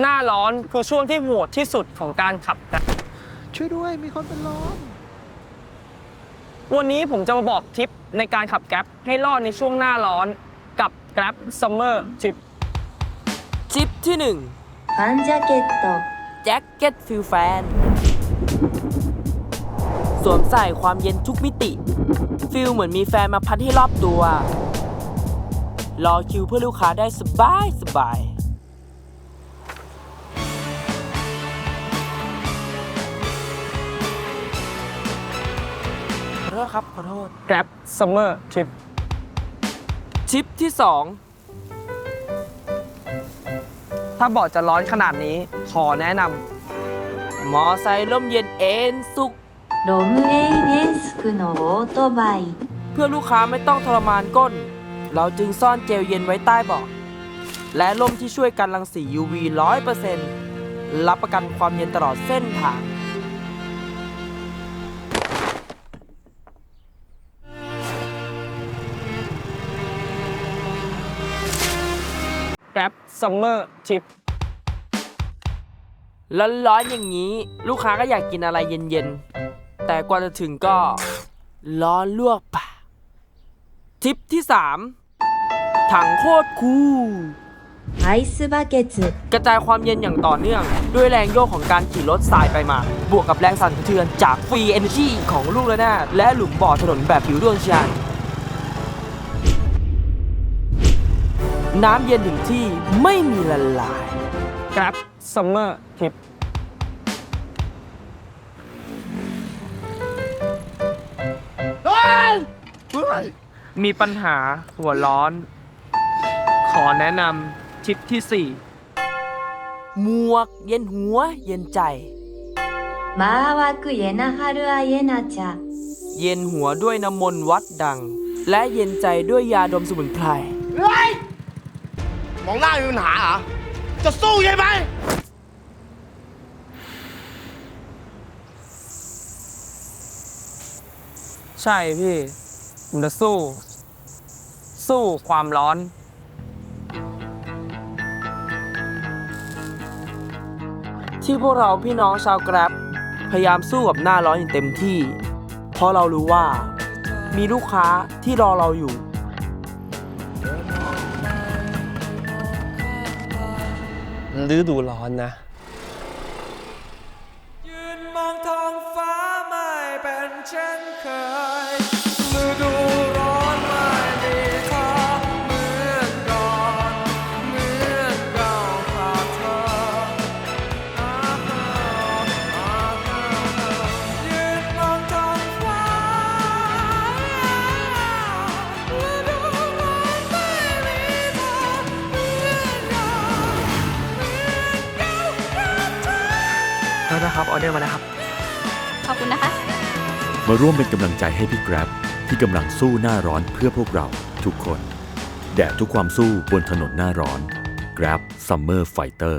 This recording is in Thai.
หน้าร้อนคือช่วงที่โหดที่สุดของการขับช่วยด้วยมีคนเป็นร้อนวันนี้ผมจะมาบอกทิปในการขับแกร็บให้รอดในช่วงหน้าร้อนกับแกร็บซัมเมอร์ทิปทิปที่1ฟันแจ็คเก็ตแจ็คเก็ตฟิลแฟนสวมใส่ความเย็นทุกมิติ ฟิลเหมือนมีแฟนมาพัดให้รอบตัว รอคิวเพื่อลูกค้าได้สบายสบาย โทษครับ ขอโทษ Grab Summer Trip ชิปที่ ถ้าบอกจะร้อนขนาดนี้ ขอแนะน 2 มอไซค์ร่มเย็นเอ็นสุก ロムエイエンスクのオートバイ เพื่อลูกค้าไม่ต้องทรมานก้น เราจึงซ่อนเจลเย็นไว้ใต้เบาะและร่มที่ช่วยกันรังสี UV 100%รับประกันความเย็นตลอดเส้นทาง Grab Summer Trip ร้อนๆอย่างนี้ลูกค้าก็อยากกินอะไรเย็นๆ แต่กว่าจะถึงก็ ร้อนลวกปะทริปที่ 3 ถังโคตรคูลไอซ์บาเกตกระจายความเย็นอย่างต่อเนื่อง ด้วยแรงโยกของการขี่รถสายไปมา บวกกับแรงสั่นสะเทือนจากฟรีเอนจีของลูกระนาและหลุมบ่อถนนแบบผิวด้วงจัน น้ำเย็นถึงที่ไม่มีละลาย Grab Summer Trip มีปัญหาหัวร้อน ขอแนะนำทริปที่ หมวกเย็นหัวเย็นใจ マーワクイエナハルアイエナチャ เย็นหัวด้วยน้ำมนต์วัดดัง และเย็นใจด้วยยาดมสมุนไพร มองหน้ามีปัญหาเหรอ จะสู้ใช่ไหม ใช่พี่ ผมจะสู้ สู้ความร้อน ที่พวกเราพี่น้องชาวแกร็บพยายามสู้กับหน้าร้อนอย่างเต็มที่ เพราะเรารู้ว่า มีลูกค้าที่รอเราอยู่ ฤดูร้อนนะ ยืนมองท้องฟ้าไม่เป็นเช่นเคย ครับ ออเดอร์มาแล้วครับ ขอบคุณนะคะ มาร่วมเป็นกำลังใจให้พี่แกร็บที่กำลังสู้หน้าร้อนเพื่อพวกเราทุกคน แดดทุกความสู้บนถนนหน้าร้อน Grab Summer Fighter